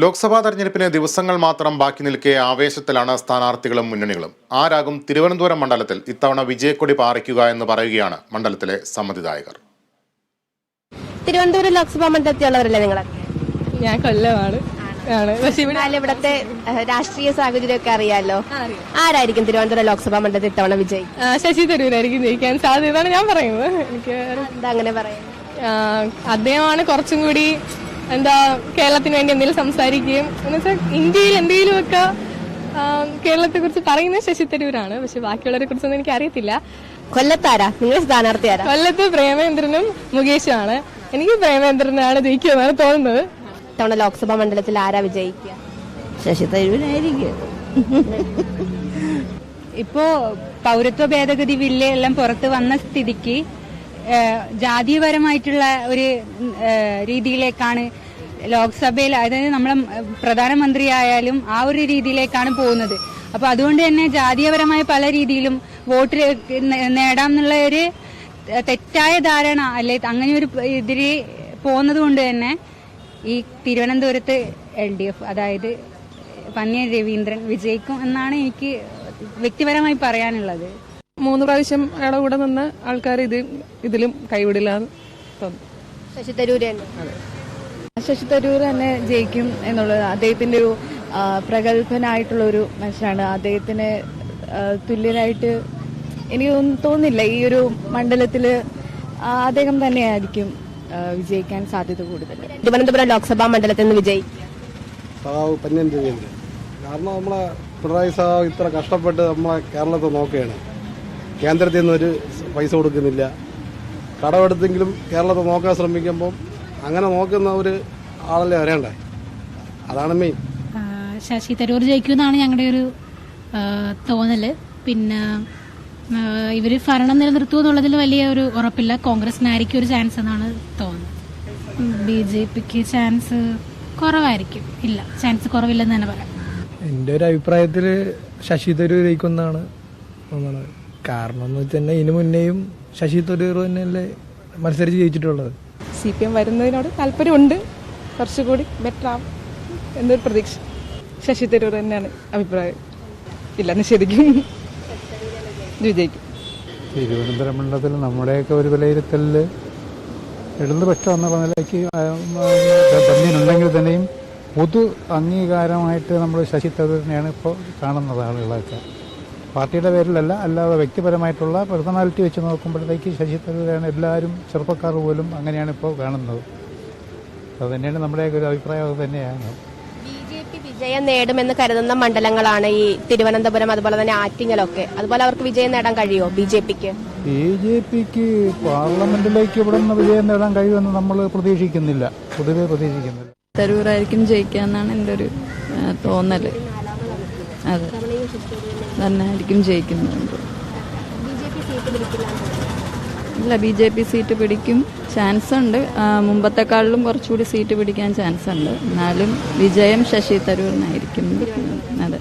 ലോക്സഭാ തെരഞ്ഞെടുപ്പിന് ദിവസങ്ങൾ മാത്രം ബാക്കി നിൽക്കെ ആവേശത്തിലാണ് സ്ഥാനാർത്ഥികളും മുന്നണികളും. ആരാകും തിരുവനന്തപുരം മണ്ഡലത്തിൽ ഇത്തവണ വിജയക്കൊടി പാറിക്കുക എന്ന് പറയുകയാണ് മണ്ഡലത്തിലെ സമ്മതിദായകർ. തിരുവനന്തപുരം ലോക്സഭാ മണ്ഡലത്തിലുള്ളവരല്ലേ നിങ്ങൾ ഞാൻ കൊല്ലമാണ്. ആണ്. പക്ഷെ ഇവിടെ എന്നാലും ഇവിടത്തെ രാഷ്ട്രീയ സാഹചര്യമൊക്കെ അറിയാലോ. ആരായിരിക്കും തിരുവനന്തപുരം ലോക്സഭാ മണ്ഡലത്തിൽ ഇത്തവണ വിജയി? ശശി തരൂരായിരിക്കും ജയിക്കാൻ സാധ്യതയാണ് ഞാൻ പറയുന്നത്. എനിക്ക് എന്താ അങ്ങനെ പറയുന്നത്? അദ്ദേഹമാണ് കുറച്ചും കൂടി എന്താ കേരളത്തിന് വേണ്ടി എന്തെങ്കിലും സംസാരിക്കുകയും എന്ന് വെച്ചാൽ ഇന്ത്യയിൽ എന്തെങ്കിലുമൊക്കെ കേരളത്തെ കുറിച്ച് പറയുന്ന ശശി തരൂരാണ്. പക്ഷെ ബാക്കിയുള്ളവരെ കുറിച്ചൊന്നും എനിക്ക് അറിയത്തില്ല. കൊല്ലത്താരാ? നിങ്ങൾ സ്ഥാനാർത്ഥി ആരാ? കൊല്ലത്ത് പ്രേമേന്ദ്രനും മുകേഷുമാണ്. എനിക്ക് പ്രേമേന്ദ്രനാണ് ജയിക്കുമെന്നാണ് തോന്നുന്നത്. ഇത്തവണ ലോക്സഭാ മണ്ഡലത്തിൽ ആരാ വിജയിക്കുക? ശശി തരൂരായിരിക്കും. ഇപ്പോ പൗരത്വ ഭേദഗതി ബില്ല് എല്ലാം പുറത്ത് വന്ന സ്ഥിതിക്ക് ജാതീയപരമായിട്ടുള്ള ഒരു രീതിയിലേക്കാണ് ലോക്സഭയിൽ അതായത് നമ്മളെ പ്രധാനമന്ത്രിയായാലും ആ ഒരു രീതിയിലേക്കാണ് പോകുന്നത്. അപ്പൊ അതുകൊണ്ട് തന്നെ ജാതീയപരമായ പല രീതിയിലും വോട്ട് നേടാം എന്നുള്ള ഒരു തെറ്റായ ധാരണ അല്ലെ അങ്ങനെ ഒരു ഇതിൽ പോകുന്നത് കൊണ്ട് തന്നെ ഈ തിരുവനന്തപുരത്ത് എൽ ഡി എഫ് അതായത് പന്നിയ രവീന്ദ്രൻ വിജയിക്കും എന്നാണ് എനിക്ക് വ്യക്തിപരമായി പറയാനുള്ളത്. മൂന്ന് പ്രാവശ്യം അയാളെ കൂടെ നിന്ന് ആൾക്കാർ ഇത് ഇതിലും കൈവിടില്ല തോന്നുന്നു. ശശി തരൂര് തന്നെ. ശശി തരൂർ തന്നെ ജയിക്കും എന്നുള്ളത് അദ്ദേഹത്തിന്റെ ഒരു പ്രഗത്ഭനായിട്ടുള്ള ഒരു മനുഷ്യനാണ്. അദ്ദേഹത്തിന് തുല്യനായിട്ട് എനിക്ക് തോന്നുന്നില്ല. തോന്നില്ല ഈ ഒരു മണ്ഡലത്തിൽ അദ്ദേഹം തന്നെയായിരിക്കും വിജയിക്കാൻ സാധ്യത കൂടുതൽ തിരുവനന്തപുരം ലോക്സഭാ മണ്ഡലത്തിൽ നിന്ന് വിജയി. സഖാവ് പന്യൻ രവീന്ദ്രൻ കാരണം നമ്മളെ പിണറായി സഖാവ് ഇത്ര കഷ്ടപ്പെട്ട് നമ്മളെ കേരളത്തെ നോക്കുകയാണ്. കേന്ദ്രത്തിൽ നിന്ന് ഒരു പൈസ കൊടുക്കുന്നില്ല. കടമെടുത്തെങ്കിലും കേരളത്തെ നോക്കാൻ ശ്രമിക്കുമ്പം അങ്ങനെ നോക്കുന്ന ഒരു ആളല്ലേ വരേണ്ടേ? അതാണ് മെയിൻ ശശി തരൂർ ജയിക്കൂ എന്നാണ് ഞങ്ങളുടെ ഒരു തോന്നൽ. പിന്നെ ഇവർ ഇവർ ഭരണം നിലനിർത്തുമോ എന്നുള്ളതിൽ വലിയ ഒരു ഉറപ്പില്ല. കോൺഗ്രസിനായിരിക്കും ഒരു ചാൻസ് എന്നാണ് തോന്നുന്നത്. ബി ജെ പിക്ക് ചാൻസ് കുറവായിരിക്കും. ഇല്ല ചാൻസ് കുറവില്ലെന്ന് തന്നെ പറയാം. എന്റെ ഒരു അഭിപ്രായത്തിൽ ശശി തരൂർ ജയിക്കുമെന്നാണ് തോന്നുന്നത് കാരണം എന്ന് വെച്ചാൽ ഇതിനു മുന്നേയും ശശി തരൂർ തന്നെയല്ലേ മത്സരിച്ച് ജയിച്ചിട്ടുള്ളത്. സി പി എം വരുന്നതിനോട് താല്പര്യമുണ്ട്. കുറച്ചുകൂടി ബെറ്റർ ആവും എന്നൊരു പ്രതീക്ഷ. ശശി തരൂർ തന്നെയാണ് അഭിപ്രായം. ഇല്ല നിഷേധിക്കും. വിജയിക്കും. തിരുവനന്തപുരം മണ്ഡലത്തിൽ നമ്മുടെയൊക്കെ ഒരു വിലയിരുത്തലിൽ ഇടതുപക്ഷം എന്നുള്ള നിലയ്ക്ക് ഉണ്ടെങ്കിൽ തന്നെയും പൊതു അംഗീകാരമായിട്ട് നമ്മൾ ശശി തരൂരിനെയാണ് ഇപ്പോൾ കാണുന്നത് ആളുകളൊക്കെ. പാർട്ടിയുടെ പേരിലല്ല അല്ലാതെ വ്യക്തിപരമായിട്ടുള്ള പേഴ്സണാലിറ്റി വെച്ച് നോക്കുമ്പോഴത്തേക്ക് ശശി തരൂരാണ് എല്ലാവരും ചെറുപ്പക്കാർ പോലും അങ്ങനെയാണ് ഇപ്പോൾ കാണുന്നത്. അത് തന്നെയാണ് നമ്മുടെയൊക്കെ ഒരു അഭിപ്രായം അത് തന്നെയാണ്. വിജയം നേടുമെന്ന് കരുതുന്ന മണ്ഡലങ്ങളാണ് ഈ തിരുവനന്തപുരം അതുപോലെ തന്നെ ആറ്റിങ്ങലൊക്കെ. അതുപോലെ അവർക്ക് വിജയം നേടാൻ കഴിയുമോ ബി ജെ പിക്ക്? ബി ജെ പിക്ക് പാർലമെന്റിലേക്ക് ഇവിടെ നിന്ന് വിജയം നേടാൻ കഴിയുമെന്ന് നമ്മൾ പ്രതീക്ഷിക്കുന്നില്ല. പൊതുവെ പ്രതീക്ഷിക്കുന്നില്ല. തരൂരായിരിക്കും ജയിക്കാന്നാണ് എന്റെ എന്റെ ഒരു തോന്നൽ. അതെ. തന്നെ ജയിക്കുന്നുണ്ട് ജയിക്കുന്നത് ഇല്ല ബി ജെ പി സീറ്റ് പിടിക്കും ചാൻസ് ഉണ്ട് മുമ്പത്തെക്കാളിലും കുറച്ചുകൂടി സീറ്റ് പിടിക്കാൻ ചാൻസ് ഉണ്ട് എന്നാലും വിജയം ശശി തരൂരിനായിരിക്കും. അതെ.